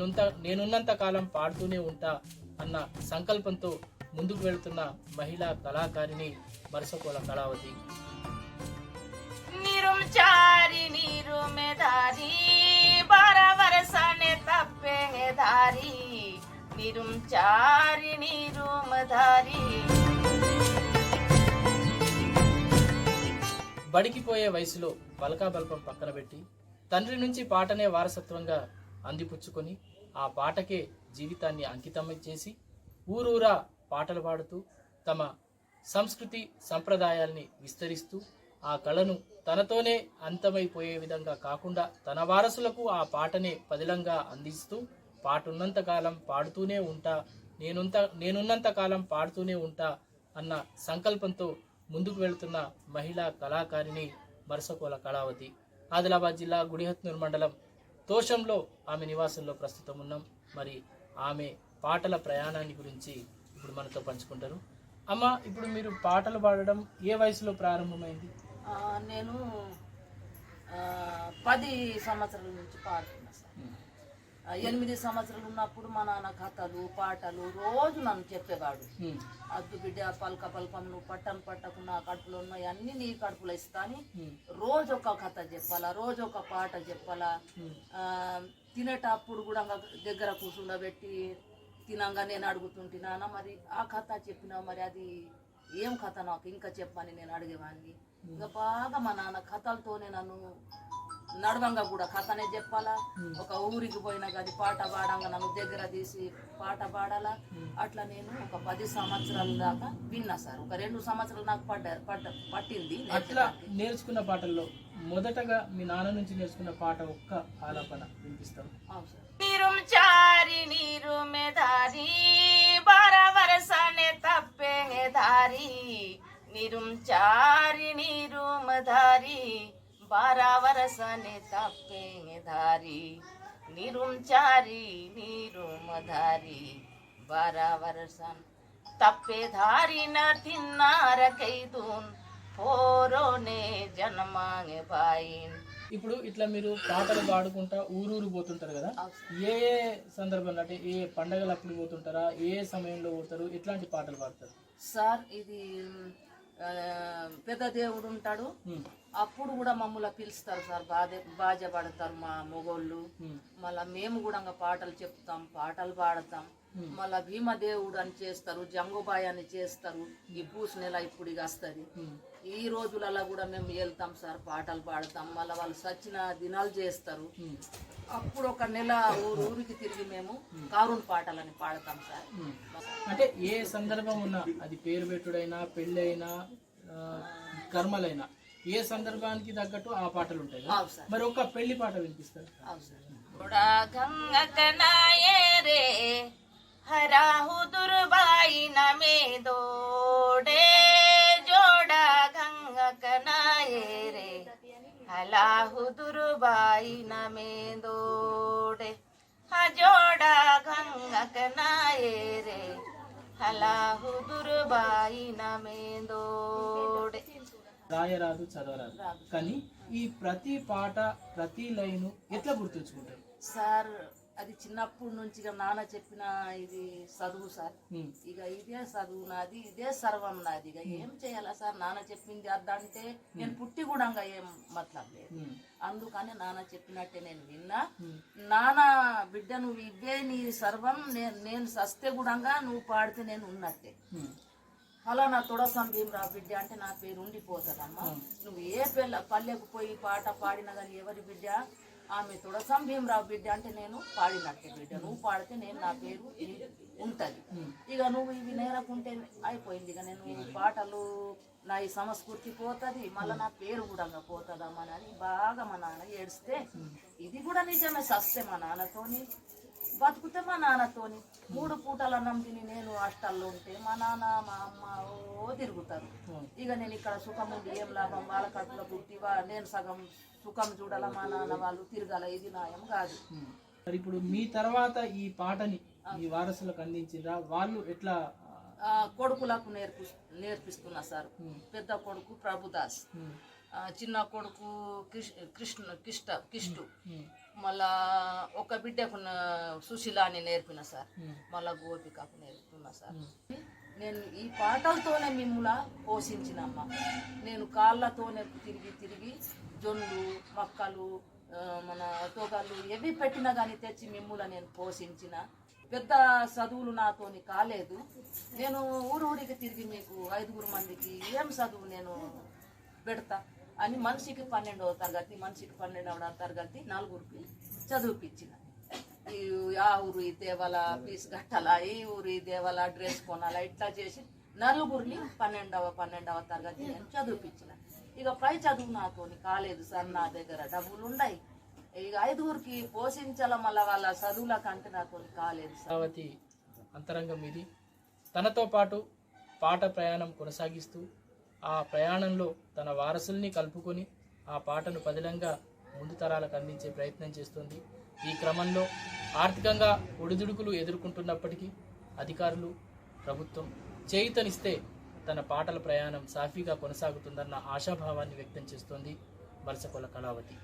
నేనుంత నేనున్నంత కాలం పాడుతూనే ఉంటా అన్న సంకల్పంతో ముందుకు వెళ్తున్న మహిళా కళాకారిణి మరసకోల కళావతి. నిరుంచారి నీరు మెదారి బరవరసనే తప్పే బడికిపోయే వయసులో బల్కాబల్పం పక్కన పెట్టి తండ్రి నుంచి పాటనే వారసత్వంగా అందిపుచ్చుకొని ఆ పాటకే జీవితాన్ని అంకితం చేసి ఊరూరా పాటలు పాడుతూ తమ సంస్కృతి సంప్రదాయాల్ని విస్తరిస్తూ ఆ కళను తనతోనే అంతమైపోయే విధంగా కాకుండా తన వారసులకు ఆ పాటనే పదిలంగా అందిస్తూ పాటున్నంతకాలం పాడుతూనే ఉంటా నేనుంత నేనున్నంత కాలం పాడుతూనే ఉంటా అన్న సంకల్పంతో ముందుకు వెళుతున్న మహిళా కళాకారిణి మరసకోల కళావతి. ఆదిలాబాద్ జిల్లా గుడిహత్నూర్ మండలం తోషంలో ఆమె నివాసంలో ప్రస్తుతం ఉన్నాం. మరి ఆమె పాటల ప్రయాణాన్ని గురించి ఇప్పుడు మనతో పంచుకుంటారు. అమ్మ ఇప్పుడు మీరు పాటలు పాడడం ఏ వయసులో ప్రారంభమైంది? నేను పది సంవత్సరాల నుంచి పాడుతున్నా సార్. ఎనిమిది సంవత్సరాలు ఉన్నప్పుడు మా నాన్న కథలు పాటలు రోజు నన్ను చెప్పేవాడు. అద్దు బిడ్డ పలక పలకం నువ్వు పట్టను పట్టకు నా కడుపులో ఉన్నాయి అన్ని నీ కడుపులో ఇస్తా అని హ్మ్. రోజు ఒక కథ చెప్పాలా రోజు ఒక పాట చెప్పాలా. తినేటప్పుడు కూడా దగ్గర కూర్చుండబెట్టి తినంగా నేను అడుగుతుంటే నాన్న మరి ఆ కథ చెప్పినా మరి అది ఏం కథ నాకు? ఇంకా చెప్పని నేను అడిగేవాడిని ఇంకా బాగా మా నాన్న కథలతోనే నన్ను నడవంగా కూడా కథనే చెప్పాలా? ఒక ఊరికి పోయినా అది పాట పాడంగా నన్ను దగ్గర తీసి పాట పాడాలా? అట్లా నేను ఒక పది సంవత్సరాల దాకా విన్నా సార్. ఒక రెండు సంవత్సరాలు నాకు పడ్డారు పడ్డ పట్టింది అట్లా నేర్చుకున్న పాటల్లో మొదటగా మీ నాన్న నుంచి నేర్చుకున్న పాట ఒక్క ఆలాపన వినిపిస్తాను నీరు చారి నీరు మెదారి బరవరసనే తప్పే దారి. నిరుం చారి నీరు निरुम धारी बारह वर्षाने तप्पेंगे धारी निरुम चारी निरुम धारी बारह वर्षान तप्पे धारी न थिन्नार कैदून పోరోనే జన్మాంగే బాయిన్ ఇప్పుడు ఇట్లా మీరు పాటలు పాడుకుంటా ఊరూరు పోతుంటారు కదా ఏ ఏ సందర్భంలో అంటే ఏ పండగలు అప్పుడు పోతుంటారా ఏ సమయంలో పోతారు ఎట్లాంటి పాటలు పాడతారు సార్ ఇది ఆ, పెద్ద దేవుడు ఉంటాడు. అప్పుడు కూడా మమ్మల్ని పిలుస్తారు సార్. బాధ బాజ పడతారు మా మొగోళ్ళు. మళ్ళా మేము కూడా ఇంకా పాటలు చెప్తాం పాటలు పాడతాం. మళ్ళా భీమదేవుడు అని చేస్తారు జంగుబాయ్ అని చేస్తారు. ఈ పూస నెల ఇప్పుడు వస్తుంది. ఈ రోజులలో కూడా మేము వెళ్తాం సార్ పాటలు పాడతాం. మళ్ళీ వాళ్ళు సచిన దినాలు చేస్తారు. అప్పుడు ఒక నెల ఊరు ఊరికి తిరిగి మేము కారుణ్ పాటలని పాడతాం సార్. అంటే ఏ సందర్భం ఉన్నా అది పేరు పెట్టుడైనా పెళ్ళైనా కర్మలైనా ఏ సందర్భానికి తగ్గట్టు ఆ పాటలు ఉంటాయి మరి ఒక పెళ్ళి పాట వినిపిస్తారు? హరాహు దుర్బాయి నమే దోడే హజోడా గంగ కనాయే రే హలాహు దుర్బాయి నమే దోడే రాయరాదు చదవరాదు కానీ ఈ ప్రతి పాట ప్రతి లైను ఎట్లా గుర్తుంచుకుంటారు సార్ అది చిన్నప్పటి నుంచి నాన్న చెప్పిన ఇది చదువు సార్. ఇక ఇదే చదువు నాది ఇదే సర్వం నాది. ఇక ఏం చేయాలా సార్? నాన్న చెప్పింది అద్దంటే నేను పుట్టి కూడా ఏం మతలబ్ లేదు హ్మ్. అందుకని నాన్న చెప్పినట్టే నేను విన్నా. నాన్న బిడ్డ నువ్వు ఇవే నీ సర్వం నేను నేను సస్తే కూడా నువ్వు పాడితే నేను ఉన్నట్టే. అలా నా తొడసం భీమరా బిడ్డ అంటే నా పేరు ఉండిపోతుందమ్మా. నువ్వు ఏ పిల్ల పల్లెకు పోయి పాట పాడినా కానీ ఎవరి బిడ్డ? ఆమె తొడసం భీమరావు బిడ్డ అంటే నేను పాడినట్టే బిడ్డ. నువ్వు పాడితే నేను నా పేరు ఉంటది. ఇక నువ్వు ఇవి నేరకుంటే అయిపోయింది. ఇక నేను ఈ పాటలు నా ఈ సంస్కృతి పోతుంది. మళ్ళీ నా పేరు కూడా ఇంకా పోతుందమ్మా అని బాగా మా నాన్న ఏడిస్తే ఇది కూడా నిజమే సస్తే మా నాన్నతోని? బతుకుతే మా నాన్నతోని మూడు పూటల అన్నం తిని నేను హాస్టల్లో ఉంటే మా నాన్న మా అమ్మ ఓ తిరుగుతారు. ఇక నేను ఇక్కడ సుఖం ఉండి ఏం లాభం? వాళ్ళ కడుపులో పుట్టి నేను సగం సుఖం చూడాల మా నాన్న వాళ్ళు తిరగాల. ఇది న్యాయం కాదు. హ్మ్. మరి ఇప్పుడు మీ తర్వాత ఈ పాటని మీ వారసులకు అందించిండ్రా వాళ్ళు ఎట్లా కొడుకులకు నేర్పి నేర్పిస్తున్నా సార్. పెద్ద కొడుకు ప్రభుదాస్. చిన్న కొడుకు కృష్- కృష్ణ కిష్ట కిష్టు. మళ్ళా ఒక బిడ్డకు సుశీల అని నేర్పిన సార్. మళ్ళా గోపికకు నేర్పుతున్నా సార్. నేను ఈ పాటలతోనే మిమ్ముల పోషించినమ్మ. నేను కాళ్ళతోనే తిరిగి తిరిగి జొన్లు మక్కలు మన తోగలు ఎవి పెట్టినా కానీ తెచ్చి మిమ్ముల నేను పోషించిన పెద్ద చదువులు నాతోని కాలేదు. నేను ఊరు ఊరికి తిరిగి మీకు ఐదుగురు మందికి ఏం చదువు నేను పెడతా? అని మనిషికి పన్నెండవ తరగతి మనిషికి పన్నెండవ తరగతి నలుగురికి చదువుపించిన ఈ ఆ ఊరు ఈ దేవాల ఫీజు కట్టాలా ఈ ఊరు ఈ దేవాల డ్రెస్ కొనాలా ఇట్లా చేసి నలుగురిని పన్నెండవ పన్నెండవ తరగతి నేను చదివిపించిన ఇక పై చదువు నాతోని కాలేదు సార్ నా దగ్గర డబ్బులు ఉన్నాయి ఇక ఐదుగురికి పోషించాల మళ్ళీ వాళ్ళ చదువుల కంటే నాకు కాలేదు సావతి అమరావతి అంతరంగం ఇది. తనతో పాటు పాట ప్రయాణం కొనసాగిస్తూ ఆ ప్రయాణంలో తన వారసుల్ని కలుపుకొని ఆ పాటను పదిలంగా ముందు తరాలకు అందించే ప్రయత్నం చేస్తుంది. ఈ క్రమంలో ఆర్థికంగా ఒడిదుడుకులు ఎదుర్కొంటున్నప్పటికీ అధికారులు ప్రభుత్వం చేయుతనిస్తే తన పాటల ప్రయాణం సాఫీగా కొనసాగుతుందన్న ఆశాభావాన్ని వ్యక్తం చేస్తోంది. వలసకొల కళావతి.